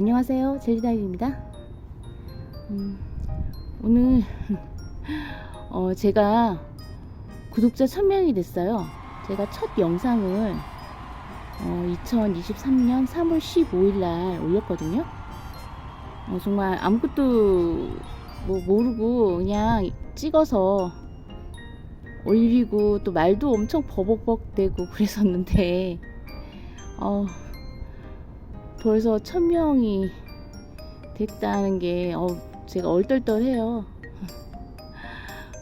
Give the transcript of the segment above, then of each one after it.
안녕하세요. 제리다입니다. 음, 오늘 어, 제가 구독자 1000명이 됐어요. 제가 첫 영상을 어, 2023년 3월 15일 날 올렸거든요. 어, 정말 아무것도 뭐 모르고 그냥 찍어서 올리고 또 말도 엄청 버벅벅대고 그랬었는데 어, 벌써 천 명이 됐다는 게 어, 제가 얼떨떨해요.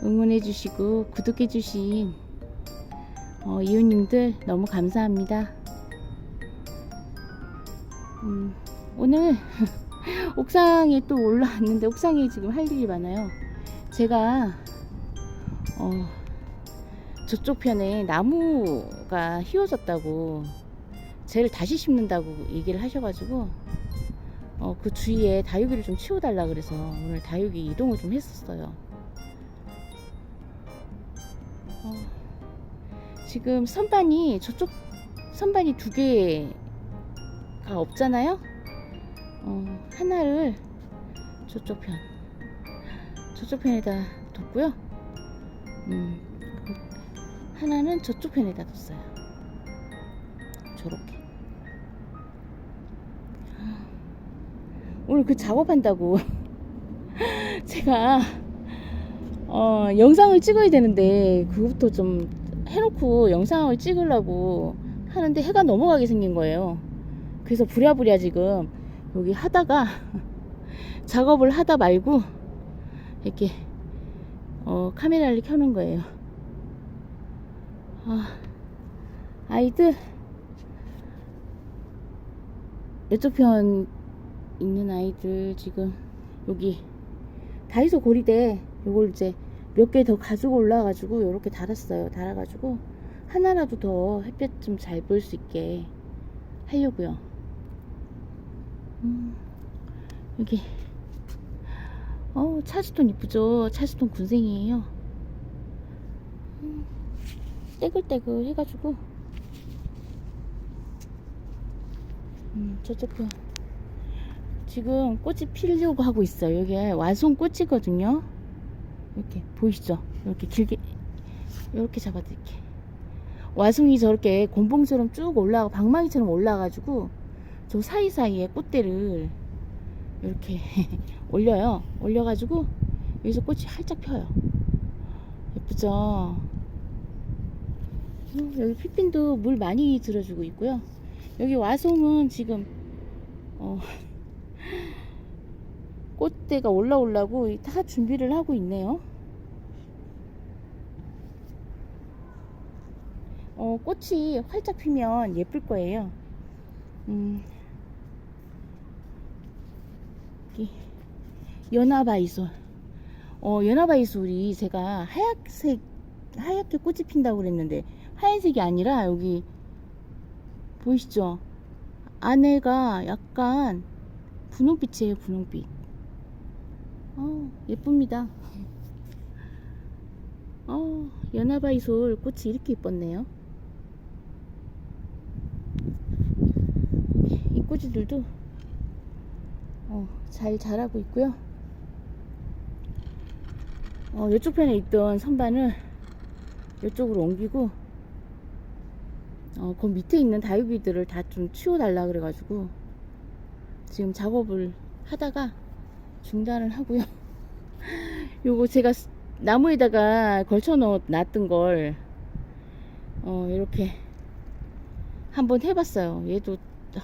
응원해 주시고 구독해 주신 어, 이웃님들 너무 감사합니다. 음, 오늘 옥상에 또 올라왔는데 옥상에 지금 할 일이 많아요. 제가 어, 저쪽 편에 나무가 휘어졌다고 쟤를 다시 심는다고 얘기를 하셔가지고 어, 그 주위에 다육이를 좀 치워달라 그래서 오늘 다육이 이동을 좀 했었어요. 어, 지금 선반이 저쪽 선반이 두 개가 없잖아요. 어, 하나를 저쪽 편 저쪽 편에다 뒀고요. 음, 하나는 저쪽 편에다 뒀어요. 저렇게. 오늘 그 작업한다고 제가 어, 영상을 찍어야 되는데 그것부터 좀 해놓고 영상을 찍으려고 하는데 해가 넘어가게 생긴 거예요. 그래서 부랴부랴 지금 여기 하다가 작업을 하다 말고 이렇게 어, 카메라를 켜는 거예요. 아, 아이들 이쪽 편 있는 아이들 지금 여기 다이소 고리대 요걸 이제 몇 개 더 가지고 올라가지고 요렇게 달았어요. 달아가지고 하나라도 더 햇볕 좀 잘 볼 수 있게 하려고요. 음, 여기 어 차지톤 이쁘죠? 차지톤 군생이에요. 음, 떼글떼글 해가지고 음, 저쪽 편 지금 꽃이 피려고 하고 있어요. 여기 완송 꽃이거든요. 이렇게 보이시죠? 이렇게 길게 이렇게 잡아드릴게. 와송이 저렇게 곤봉처럼 쭉 올라가 방망이처럼 올라가지고 저 사이사이에 꽃대를 이렇게 올려요. 올려가지고 여기서 꽃이 활짝 펴요. 예쁘죠? 어, 여기 피핀도 물 많이 들어주고 있고요. 여기 와송은 지금 어, 꽃대가 올라오려고 다 준비를 하고 있네요. 어, 꽃이 활짝 피면 예쁠 거예요. 음, 연화바이솔. 어, 연화바이솔이 제가 하얗색, 하얗게 꽃이 핀다고 그랬는데, 하얀색이 아니라 여기, 보이시죠? 안에가 약간 분홍빛이에요, 분홍빛. 어, 예쁩니다. 어, 연화바이솔 꽃이 이렇게 예뻤네요. 이 꼬지들도 어, 잘 자라고 있고요. 어, 이쪽 편에 있던 선반을 이쪽으로 옮기고 어, 그 밑에 있는 다육이들을 다 좀 치워달라 그래가지고 지금 작업을 하다가 중단을 하고요. 요거 제가 스- 나무에다가 걸쳐 놨던 걸 어, 이렇게 한번 해봤어요. 얘도 아,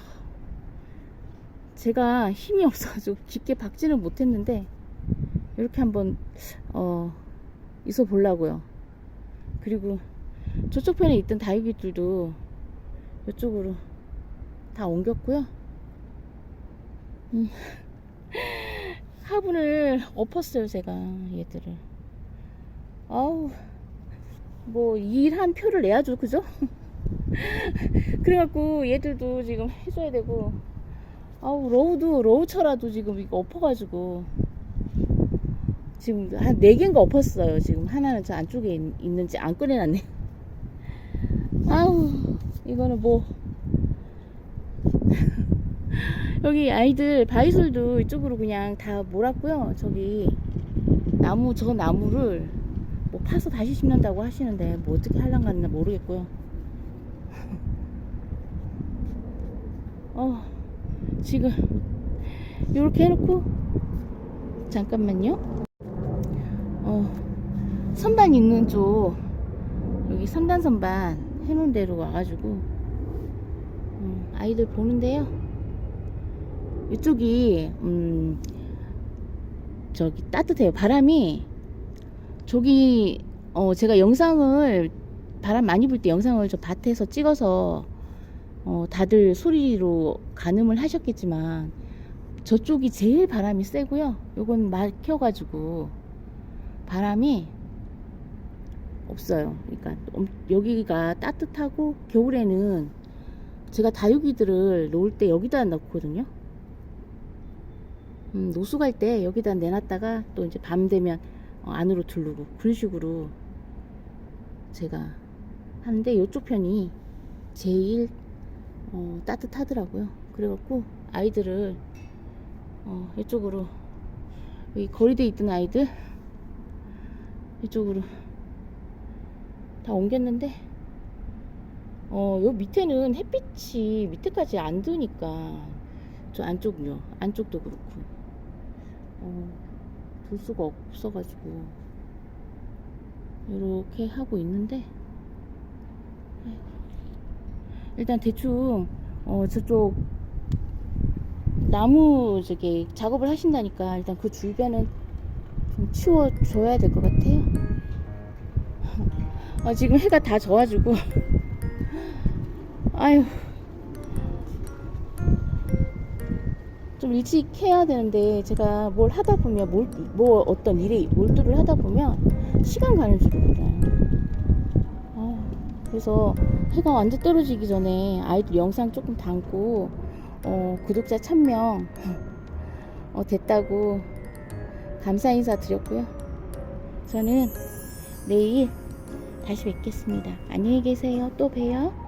제가 힘이 없어가지고 깊게 박지는 못했는데 이렇게 한번 어, 있어 보려고요. 그리고 저쪽 편에 있던 다육이들도 이쪽으로 다 옮겼고요. 음. 화분을 엎었어요, 제가 얘들을. 아우, 뭐 일한 표를 내야죠, 그죠? 그래갖고 얘들도 지금 해줘야 되고, 아우 로우도 로우처라도 지금 이거 엎어가지고 지금 한 네 개인가 엎었어요. 지금 하나는 저 안쪽에 있, 있는지 안 꺼내놨네. 아우 이거는 뭐 여기 아이들 바위솔도 이쪽으로 그냥 다 몰았고요. 저기 나무 저 나무를 뭐 파서 다시 심는다고 하시는데 뭐 어떻게 할랑가나 모르겠고요. 어 지금 이렇게 해놓고 잠깐만요. 어 선반 있는 쪽 여기 3단 선반 해놓은 대로 와가지고 음, 아이들 보는데요. 이쪽이 음 저기 따뜻해요. 바람이 저기 어 제가 영상을 바람 많이 불 때 영상을 저 밭에서 찍어서 어 다들 소리로 가늠을 하셨겠지만 저쪽이 제일 바람이 세고요. 요건 막혀가지고 바람이 없어요. 그러니까 엄- 여기가 따뜻하고 겨울에는 제가 다육이들을 놓을 때 여기다 넣거든요. 음, 갈때 여기다 내놨다가 또 이제 밤 되면 어, 안으로 두르고 그런 식으로 제가 하는데 이쪽 편이 제일 어, 따뜻하더라고요. 그래갖고 아이들을 어, 이쪽으로 여기 거리대 있던 아이들 이쪽으로 다 옮겼는데 어, 요 밑에는 햇빛이 밑에까지 안 드니까 저 안쪽요 안쪽도 그렇고 어, 둘 수가 없어가지고 이렇게 하고 있는데. 일단 대충 어, 저쪽 나무 저기 작업을 하신다니까 일단 그 주변은 좀 치워줘야 될 것 같아요. 아, 지금 해가 다 져가지고 아유 좀 일찍 해야 되는데 제가 뭘 하다 보면 몰, 뭐 어떤 일에 몰두를 하다 보면 시간 가는 줄을 몰라요. 아, 그래서 해가 완전 떨어지기 전에 아이들 영상 조금 담고 어, 구독자 1000명 어, 됐다고 감사 인사 드렸고요. 저는 내일 다시 뵙겠습니다. 안녕히 계세요. 또 봬요.